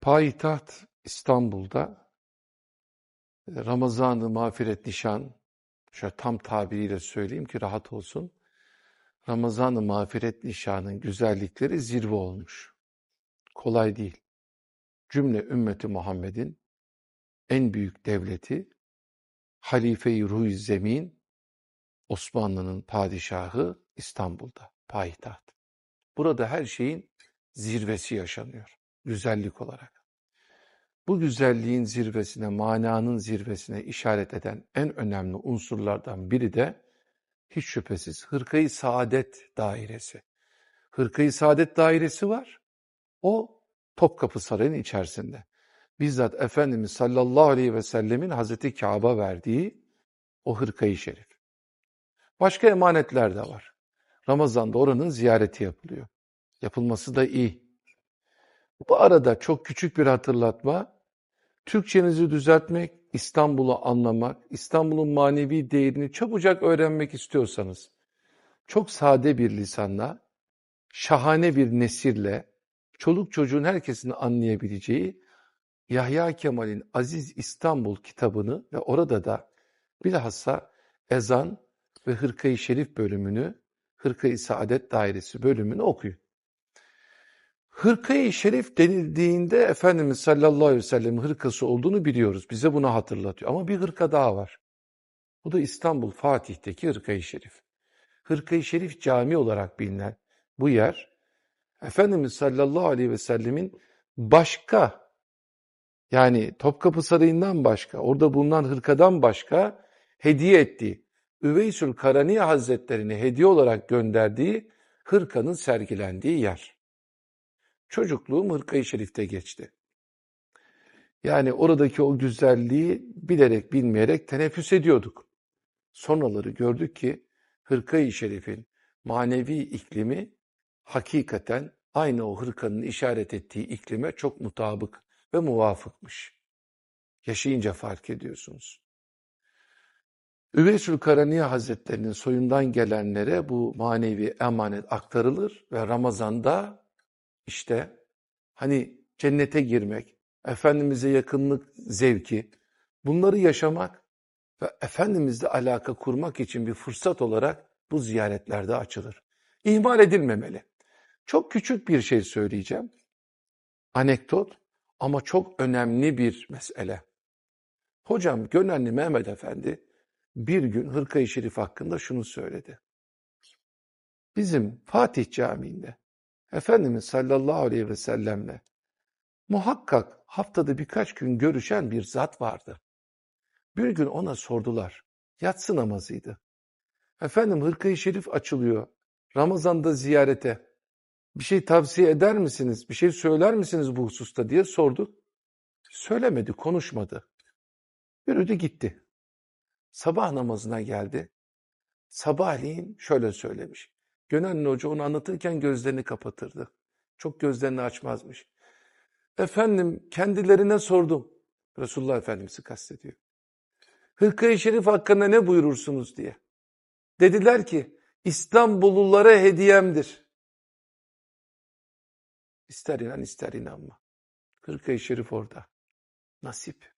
Payitaht İstanbul'da e, Ramazan-ı Mağfiret Nişan, şöyle tam tabiriyle söyleyeyim ki rahat olsun. Ramazan-ı Mağfiret Nişan'ın güzellikleri zirve olmuş. Kolay değil. Cümle ümmeti Muhammed'in en büyük devleti, Halife-i Ruh Zemin, Osmanlı'nın padişahı İstanbul'da, payitaht. Burada her şeyin zirvesi yaşanıyor güzellik olarak. Bu güzelliğin zirvesine, mananın zirvesine işaret eden en önemli unsurlardan biri de hiç şüphesiz Hırkayı Saadet Dairesi. Hırkayı Saadet Dairesi var. O Topkapı Sarayı'nın içerisinde. Bizzat Efendimiz sallallahu aleyhi ve sellemin Hazreti Kabe verdiği o hırkayı şerif. Başka emanetler de var. Ramazan'da oranın ziyareti yapılıyor. Yapılması da iyi. Bu arada çok küçük bir hatırlatma. Türkçenizi düzeltmek, İstanbul'u anlamak, İstanbul'un manevi değerini çabucak öğrenmek istiyorsanız, çok sade bir lisanla, şahane bir nesirle, çoluk çocuğun herkesin anlayabileceği Yahya Kemal'in Aziz İstanbul kitabını ve orada da bilhassa ezan ve Hırkayı Şerif bölümünü, Hırkayı Saadet Dairesi bölümünü okuyun. Hırkayı şerif denildiğinde Efendimiz sallallahu aleyhi ve sellem hırkası olduğunu biliyoruz. Bize bunu hatırlatıyor. Ama bir hırka daha var. Bu da İstanbul Fatih'teki Hırkayı Şerif. Hırkayı Şerif cami olarak bilinen bu yer Efendimiz sallallahu aleyhi ve sellemin başka yani Topkapı Sarayı'ndan başka, orada bulunan hırkadan başka hediye ettiği, Üveysül Karaniye Hazretlerini hediye olarak gönderdiği hırkanın sergilendiği yer. Çocukluğum Hırkayı Şerif'te geçti. Yani oradaki o güzelliği bilerek bilmeyerek teneffüs ediyorduk. Sonraları gördük ki Hırkayı Şerif'in manevi iklimi hakikaten aynı o hırkanın işaret ettiği iklime çok mutabık ve muvafıkmış. Yaşayınca fark ediyorsunuz. Üveysül Karaniye Hazretlerinin soyundan gelenlere bu manevi emanet aktarılır ve Ramazan'da işte hani cennete girmek, Efendimiz'e yakınlık zevki, bunları yaşamak ve Efendimiz'le alaka kurmak için bir fırsat olarak bu ziyaretlerde açılır. İhmal edilmemeli. Çok küçük bir şey söyleyeceğim. Anekdot ama çok önemli bir mesele. Hocam Gönenli Mehmet Efendi bir gün Hırkayı Şerif hakkında şunu söyledi. Bizim Fatih Camii'nde Efendimiz sallallahu aleyhi ve sellemle muhakkak haftada birkaç gün görüşen bir zat vardı. Bir gün ona sordular. Yatsı namazıydı. Efendim hırkayı şerif açılıyor. Ramazan'da ziyarete. Bir şey tavsiye eder misiniz? Bir şey söyler misiniz bu hususta diye sordu. Söylemedi, konuşmadı. Yürüdü gitti. Sabah namazına geldi. Sabahleyin şöyle söylemiş. Gönenli Hoca onu anlatırken gözlerini kapatırdı. Çok gözlerini açmazmış. Efendim kendilerine sordum. Resulullah Efendimiz'i kastediyor. Hırkayı Şerif hakkında ne buyurursunuz diye. Dediler ki İstanbullulara hediyemdir. İster inan ister inanma. Hırkayı Şerif orada. Nasip.